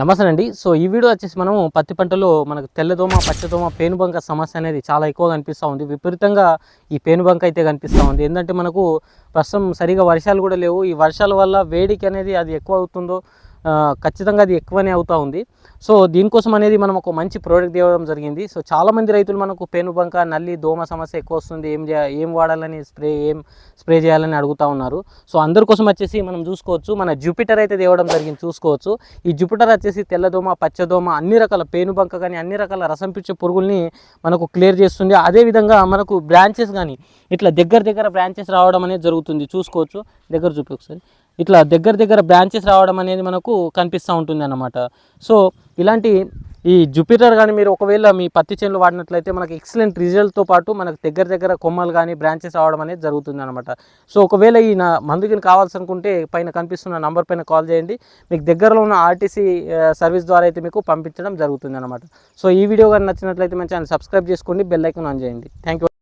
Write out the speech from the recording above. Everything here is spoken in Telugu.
నమస్తే అండి సో ఈ వీడియో వచ్చేసి మనము పత్తి పంటలో మనకు తెల్లదోమ పచ్చదోమ పేనుబంక సమస్య అనేది చాలా ఎక్కువ కనిపిస్తూ ఉంది. విపరీతంగా ఈ పేనుబంక అయితే కనిపిస్తూ ఉంది. ఏంటంటే మనకు ప్రస్తుతం సరిగా వర్షాలు కూడా లేవు. ఈ వర్షాల వల్ల వేడికి అనేది అది ఎక్కువ అవుతుందో ఖచ్చితంగా అది ఎక్కువనే అవుతూ ఉంది. సో దీనికోసం అనేది మనం ఒక మంచి ప్రోడక్ట్ ఇవ్వడం జరిగింది. సో చాలామంది రైతులు మనకు పేనుబంక నల్లి దోమ సమస్య ఎక్కువ వస్తుంది. ఏం చే ఏం వాడాలని స్ప్రే ఏం స్ప్రే చేయాలని అడుగుతూ ఉన్నారు. సో అందరి కోసం వచ్చేసి మనం చూసుకోవచ్చు. మన జూపిటర్ అయితే తేవడం జరిగింది చూసుకోవచ్చు. ఈ జూపిటర్ వచ్చేసి తెల్లదోమ పచ్చదోమ అన్ని రకాల పేనుబంక కానీ అన్ని రకాల రసం పిచ్చే పురుగుల్ని మనకు క్లియర్ చేస్తుంది. అదేవిధంగా మనకు బ్రాంచెస్ కానీ ఇట్లా దగ్గర దగ్గర బ్రాంచెస్ రావడం అనేది జరుగుతుంది. చూసుకోవచ్చు. దగ్గర చూపి ఒకసారి. ఇట్లా దగ్గర దగ్గర బ్రాంచెస్ రావడం అనేది మనకు కనిపిస్తూ ఉంటుంది అన్నమాట సో ఇలాంటి ఈ జూపిటర్ కానీ మీరు ఒకవేళ మీ పత్తి చేనులు వాడినట్లయితే మనకి ఎక్సలెంట్ రిజల్ట్తో పాటు మనకు దగ్గర దగ్గర కొమ్మలు కానీ బ్రాంచెస్ రావడం అనేది జరుగుతుంది అనమాట సో ఒకవేళ ఈ నా మందుకి కావాల్సి అనుకుంటే పైన కనిపిస్తున్న నంబర్ పైన కాల్ చేయండి. మీకు దగ్గరలో ఉన్న ఆర్టీసీ సర్వీస్ ద్వారా అయితే మీకు పంపించడం జరుగుతుంది అనమాట సో ఈ వీడియో కానీ నచ్చినట్లయితే మన ఛానల్ సబ్స్క్రైబ్ చేసుకోండి బెల్ ఐకాన్ ఆన్ చేయండి. Thank you